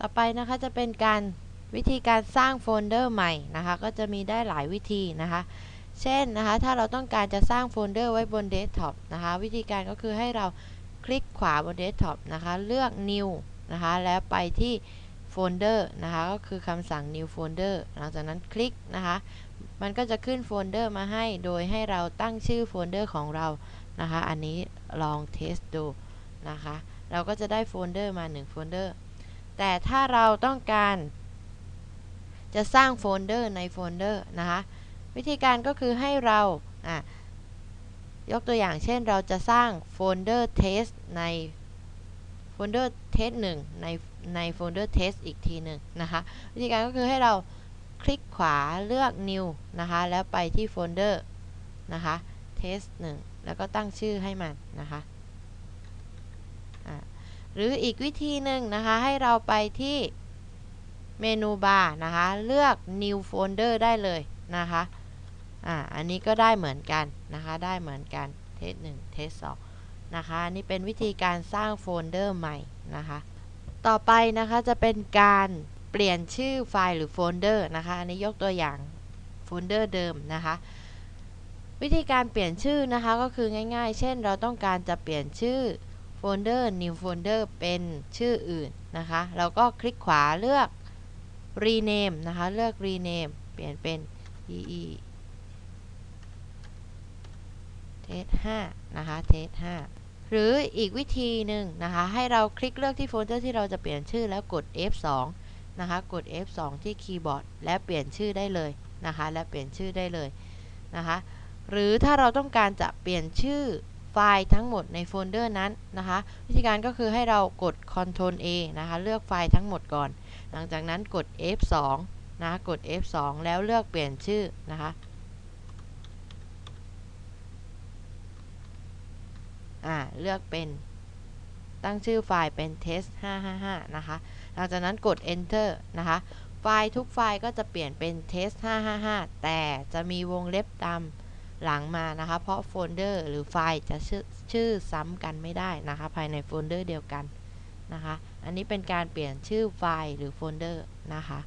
ต่อไปนะคะจะเป็นการวิธีการสร้างโฟลเดอร์ใหม่นะคะ ก็จะมีได้หลายวิธีนะคะ เช่นนะคะ ถ้าเราต้องการจะสร้างโฟลเดอร์ไว้บนเดสก์ท็อปนะคะ วิธีการก็คือให้เราคลิกขวาบนเดสก์ท็อปนะคะ เลือก new นะคะ แล้วไปที่โฟลเดอร์นะคะ ก็คือคำสั่ง new folder หลังจากนั้นคลิกนะคะ มันก็จะขึ้นโฟลเดอร์มาให้ โดยให้เราตั้งชื่อโฟลเดอร์ของเรานะคะ อันนี้ลองเทสดูนะคะ เราก็จะได้โฟลเดอร์มา1โฟลเดอร์ แต่ถ้าเราต้องการ จะสร้างโฟลเดอร์ในโฟลเดอร์นะคะวิธีการก็คือให้เราอะยกตัวอย่างเช่นเราจะสร้างโฟลเดอร์เทสในโฟลเดอร์เทสหนึ่งในในโฟลเดอร์เทสอีกทีหนึ่งนะคะวิธีการก็คือให้เราคลิกขวาเลือก new นะคะแล้วไปที่โฟลเดอร์นะคะ test 1แล้วก็ตั้งชื่อให้มันนะคะ หรืออีกวิธีหนึ่งนะคะ ให้เราไปที่เมนูบาร์นะคะ เลือก new folder ได้เลยนะคะอ่าอันนี้ก็ได้เหมือนกันนะคะ ได้เหมือนกันเทส1เทส2นะคะนนี้เป็นวิธีการสร้างโฟลเดอร์ใหม่นะคะ ต่อไปนะคะจะเป็นการเปลี่ยนชื่อไฟล์หรือโฟลเดอร์นะคะ อันนี้ยกตัวอย่างโฟลเดอร์เดิมนะคะ วิธีการเปลี่ยนชื่อนะคะก็คือง่าย ๆ เช่นเราต้องการจะเปลี่ยนชื่อ โฟลเดอร์ new folder เป็นชื่ออื่นนะคะเราก็คลิกขวาเลือก rename นะคะ เลือก rename เปลี่ยนเป็น ee test 5นะคะ test 5หรืออีกวิธีหนึ่งนะคะ ให้เราคลิกเลือกที่โฟลเดอร์ที่เราจะเปลี่ยนชื่อแล้วกด F2 นะคะ กด F2 ที่คีย์บอร์ดและเปลี่ยนชื่อได้เลยนะคะ และเปลี่ยนชื่อได้เลยนะคะ หรือถ้าเราต้องการจะเปลี่ยนชื่อ ล์ทั้งหมดในโฟลเดอร์นั้นนะคะ วิธีการก็คือให้เรากด Ctrl A นะคะ เลือกไฟล์ทั้งหมดก่อน หลังจากนั้นกด F2 นะ กด F2 แล้วเลือกเปลี่ยนชื่อนะคะอ่าเลือกเป็นตั้งชื่อไฟล์เป็น test 555 นะคะ หลังจากนั้นกด enter นะคะ ไฟล์ทุกไฟล์ก็จะเปลี่ยนเป็น test 555 แต่จะมีวงเล็บตาม หลังมานะคะ เพราะโฟลเดอร์หรือไฟล์จะชื่อชื่อซ้ำกันไม่ได้นะคะ ภายในโฟลเดอร์เดียวกันนะคะ อันนี้เป็นการเปลี่ยนชื่อไฟล์หรือโฟลเดอร์นะคะ